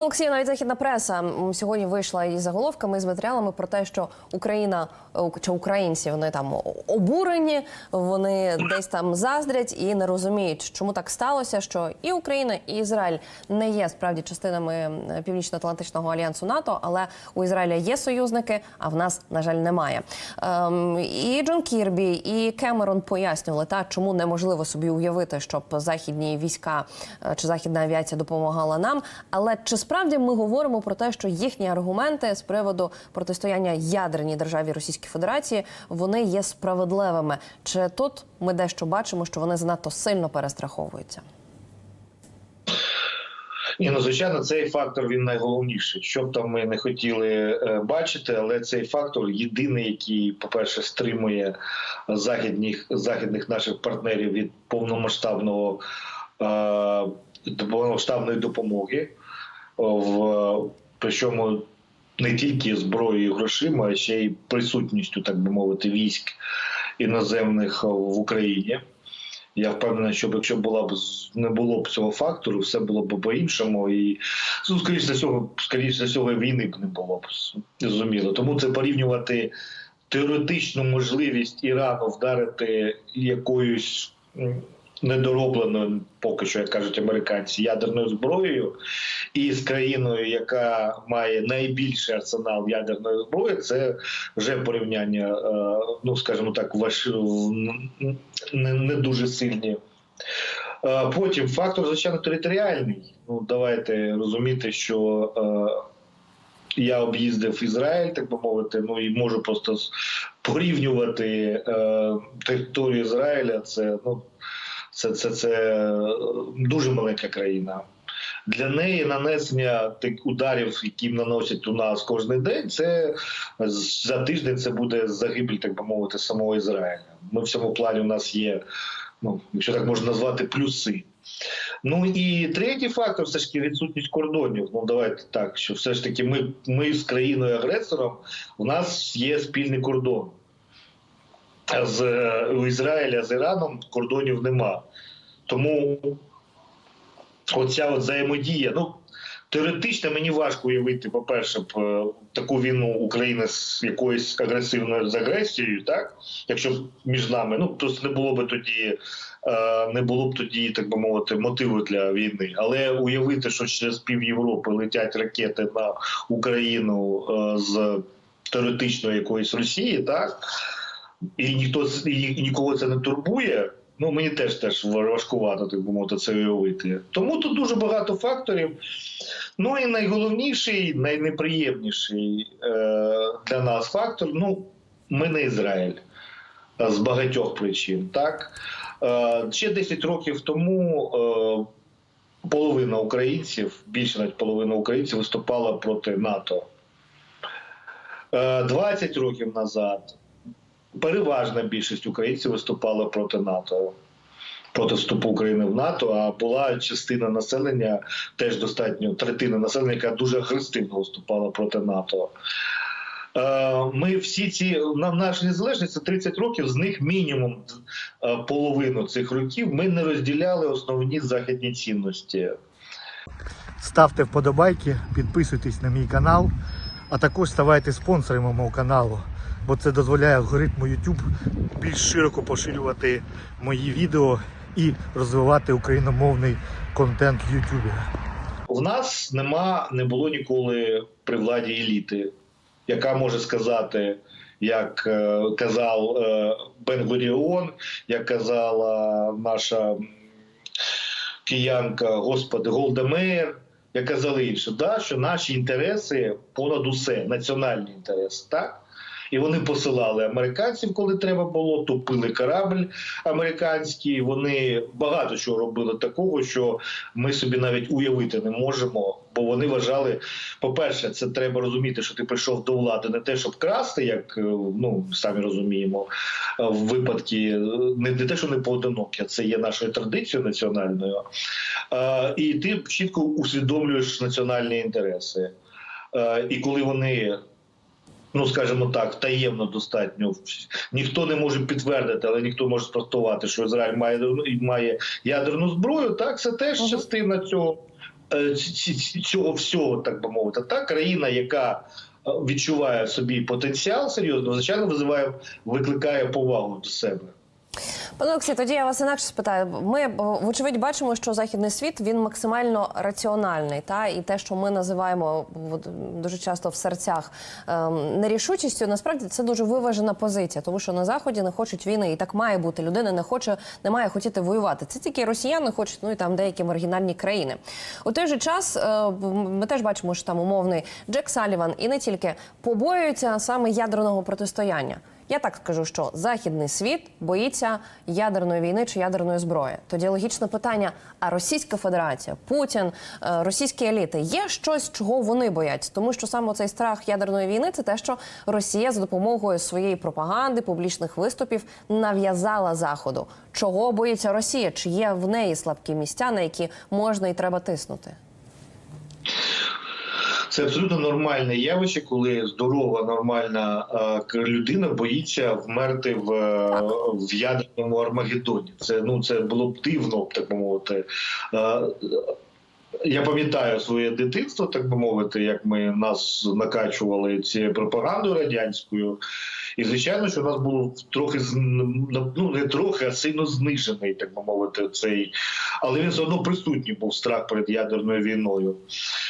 Олексій, навіть західна преса сьогодні вийшла із заголовками з матеріалами про те, що Україна е, чи українці вони там обурені, вони десь там заздрять і не розуміють, чому так сталося, що і Україна, і Ізраїль не є справді частинами Північно-Атлантичного альянсу НАТО, але у Ізраїля є союзники, а в нас, на жаль, немає. Ем, і Джон Кірбі, і Кемерон пояснювали, та чому неможливо собі уявити, щоб західні війська е, чи західна авіація допомагала нам. Але чи справді ми говоримо про те, що їхні аргументи з приводу протистояння ядерній державі Російської Федерації вони є справедливими? Чи тут ми дещо бачимо, що вони занадто сильно перестраховуються? Ні, ну звичайно, цей фактор він найголовніший. Що б там ми не хотіли е, бачити, але цей фактор єдиний, який, по-перше, стримує західних західних наших партнерів від повномасштабного е, повномасштабної допомоги, в причому не тільки зброєю грошима, а ще й присутністю, так би мовити, військ іноземних в Україні. Я впевнений, що якщо була б не було б цього фактору, все було б по-іншому, і ну, скоріше за всього, скоріше за всього, війни б не було б зрозуміло. Тому це порівнювати теоретичну можливість Ірану вдарити якоюсь недоробленою, поки що як кажуть американці, ядерною зброєю, і з країною, яка має найбільший арсенал ядерної зброї, це вже порівняння, е, ну скажімо так, ваш не, дуже сильні. Е, Потім фактор, звичайно, територіальний. Ну, давайте розуміти, що е, я об'їздив Ізраїль, так би мовити, ну і можу просто порівнювати е, територію Ізраїля. Це, ну, це, це, це дуже маленька країна. Для неї нанесення тих ударів, які наносять у нас кожен день, це за тиждень це буде загибель, так би мовити, самого Ізраїля. Ми в цьому плані у нас є, ну якщо так можна назвати, плюси. Ну і третій фактор все ж таки відсутність кордонів. Ну давайте так, що все ж таки ми, ми з країною агресором, у нас є спільний кордон. З у Ізраїля з Іраном кордонів нема. Тому оця от взаємодія. Ну теоретично мені важко уявити, по-перше, б е, таку війну України з якоюсь агресивною з агресією, так якщо б між нами, ну просто не було б тоді. е, Не було б тоді, так би мовити, мотиву для війни, але уявити, що через пів Європи летять ракети на Україну е, з теоретично якоїсь Росії, так і ніхто і, нікого це не турбує. Ну мені теж теж важкувато, так би мовити, це уявити. Тому тут дуже багато факторів. Ну і найголовніший, найнеприємніший е, для нас фактор. Ну, ми не Ізраїль е, з багатьох причин. Так е, ще 10 років тому. Е, Половина українців, більше навіть половина українців виступала проти НАТО. Е, 20 років назад переважна більшість українців виступала проти НАТО, проти вступу України в НАТО. А була частина населення, теж достатньо третина населення, яка дуже агресивно виступала проти НАТО. Е, Ми всі ці на наша незалежність це 30 років. З них мінімум е, половину цих років ми не розділяли основні західні цінності. Ставте вподобайки, підписуйтесь на мій канал, а також ставайте спонсорами мого каналу, бо це дозволяє алгоритму YouTube більш широко поширювати мої відео і розвивати україномовний контент в YouTube. У нас нема, не було ніколи при владі еліти, яка може сказати, як е, казав е, Бен Гуріон, як казала наша киянка, господи, Голда Меєр, як казали інші, да, що наші інтереси понад усе, національні інтереси, так? І вони посилали американців, коли треба було, топили корабль американський. Вони багато чого робили такого, що ми собі навіть уявити не можемо. Бо вони вважали, по-перше, це треба розуміти, що ти прийшов до влади не те, щоб красти, як е, ну самі розуміємо, е, в випадки е, не те, що не поодинокі, це є нашою традицією національною. І ти чітко усвідомлюєш національні інтереси. І коли вони ну скажімо так, таємно достатньо. Ніхто не може підтвердити, але ніхто може спростувати, що Ізраїль має має ядерну зброю. Так, це теж частина цього. е, цього всього, так би мовити, та країна, яка е, відчуває в собі потенціал серйозно, звичайно, визиває, викликає повагу до себе. Пане Олексій, тоді я вас інакше спитаю. Ми е, вочевидь бачимо, що західний світ він максимально раціональний, та і те, що ми називаємо дуже часто в серцях ем, нерішучістю, насправді це дуже виважена позиція, тому що на заході не хочуть війни, і так має бути. Людина не хоче, не має хотіти воювати. Це тільки росіяни хочуть, ну і там деякі маргінальні країни. У той же час е, ми теж бачимо, що там умовний Джек Саліван і не тільки побоюються саме ядерного протистояння. Я так скажу, що західний світ боїться ядерної війни чи ядерної зброї. Тоді логічне питання: а Російська Федерація, Путін, е, російські еліти є щось, чого вони бояться? Тому що саме цей страх ядерної війни це те, що Росія за допомогою своєї пропаганди, публічних виступів нав'язала заходу. Чого боїться Росія? Чи є в неї слабкі місця, на які можна і треба тиснути? Це абсолютно нормальне явище, коли здорова, нормальна е, людина боїться вмерти в, е, в ядерному Армагеддоні. Це ну це було б дивно, так би мовити. Е, я пам'ятаю своє дитинство, так би мовити, як ми нас накачували цією пропагандою радянською. І звичайно, що у нас було трохи ну не трохи, а сильно знижений, так би мовити, цей, але він все одно присутній був страх перед ядерною війною.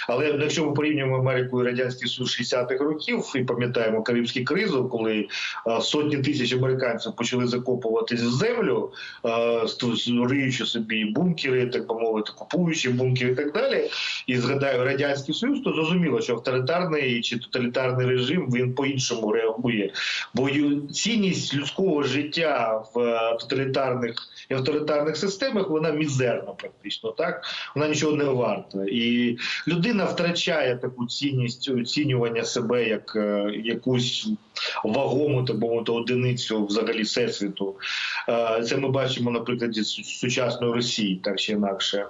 Але якщо ми порівнюємо Америку і радянський Союз 60-х років і пам'ятаємо Карибську кризу, коли е, сотні тисяч американців почали закопуватись в землю, е, ст- риючи собі бункери, так би мовити, купуючи бункери і так далі. І згадаю радянський союз, то зрозуміло, що авторитарний чи тоталітарний режим він по-іншому реагує. Бо цінність людського життя в е, тоталітарних і авторитарних системах вона мізерна, практично так вона нічого не варта. І людина втрачає таку цінність оцінювання себе як е, якусь вагому так би одиницю взагалі всесвіту. Е, Це ми бачимо на прикладі сучасної Росії, так чи інакше.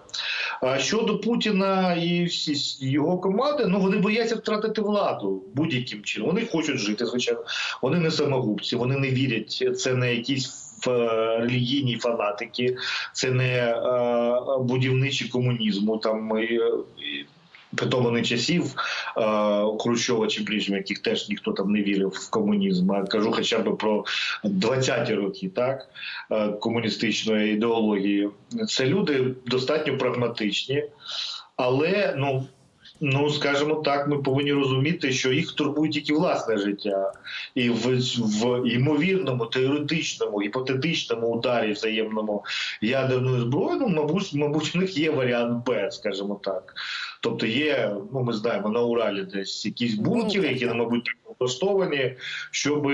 А щодо Путіна і всі його команди, ну вони бояться втратити владу будь-яким чином. Вони хочуть жити, звичайно. Вони не самогубці, вони не вірять. Це не якісь. в, е, Релігійні фанатики, це не е, будівничі комунізму, там притоманих часів е, Хрущова чи Брежнєва, яких теж ніхто там не вірив в комунізм. А кажу хоча б про 20-ті роки, так е, комуністичної ідеології. Це люди достатньо прагматичні, але ну. Ну, скажімо так, ми повинні розуміти, що їх турбує тільки власне життя, і в, в ймовірному, теоретичному, гіпотетичному ударі взаємному ядерною зброєю, ну, мабуть, мабуть, у них є варіант Б, скажімо так. Тобто є, ну ми знаємо, на Уралі десь якісь бункери, які, мабуть, облаштовані, щоб,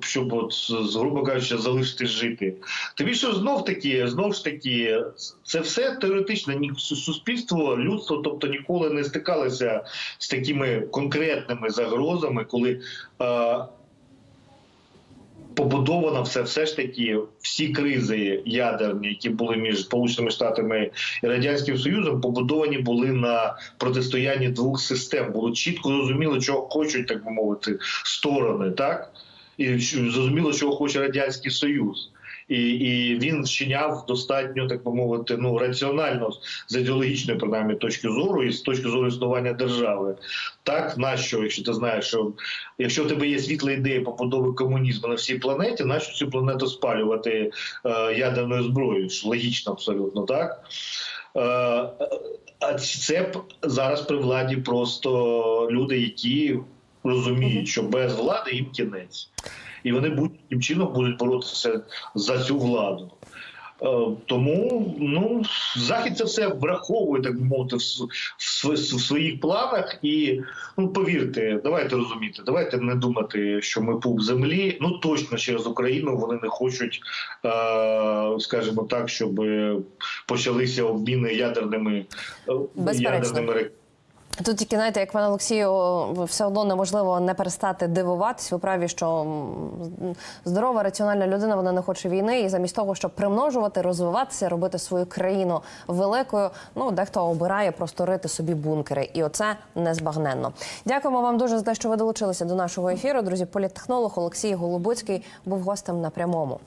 щоб от, грубо кажучи, залишити жити. Тим більше знов таки, знов ж таки, це все теоретично. Ні, суспільство, людство, тобто ніколи не стикалося з такими конкретними загрозами, коли. Е, Побудовано все, все ж таки всі кризи ядерні, які були між Сполученими Штатами і Радянським Союзом, побудовані були на протистоянні двох систем. Було чітко зрозуміло, чого хочуть, так би мовити, сторони, так і зрозуміло, чого хоче радянський союз. І, і він вчиняв достатньо, так би мовити, ну раціонально з ідеологічної принаймні точки зору і з точки зору існування держави. Так, нащо, якщо ти знаєш, що якщо в тебе є світла ідея побудови комунізму на всій планеті, нащо цю планету спалювати е, ядерною зброєю? Логічно, абсолютно так. Е, а це б зараз при владі просто люди, які розуміють, що без влади їм кінець, і вони будь-яким чином будуть боротися за цю владу. Е, Тому ну захід це все враховує, так би мовити, в, в в своїх планах. І ну повірте, давайте розуміти, давайте не думати, що ми пуп землі. Ну точно через Україну вони не хочуть, е, скажімо так, щоб почалися обміни ядерними е, Безперечно. ядерними ракетами. Тут тільки знаєте, як пане Олексію, все одно неможливо не перестати дивуватись. Ви праві, що здорова, раціональна людина вона не хоче війни, і замість того, щоб примножувати, розвиватися, робити свою країну великою. Ну дехто обирає просто рити собі бункери, і оце незбагненно. Дякуємо вам дуже за те, що ви долучилися до нашого ефіру. Друзі, політтехнолог Олексій Голубуцький був гостем на прямому.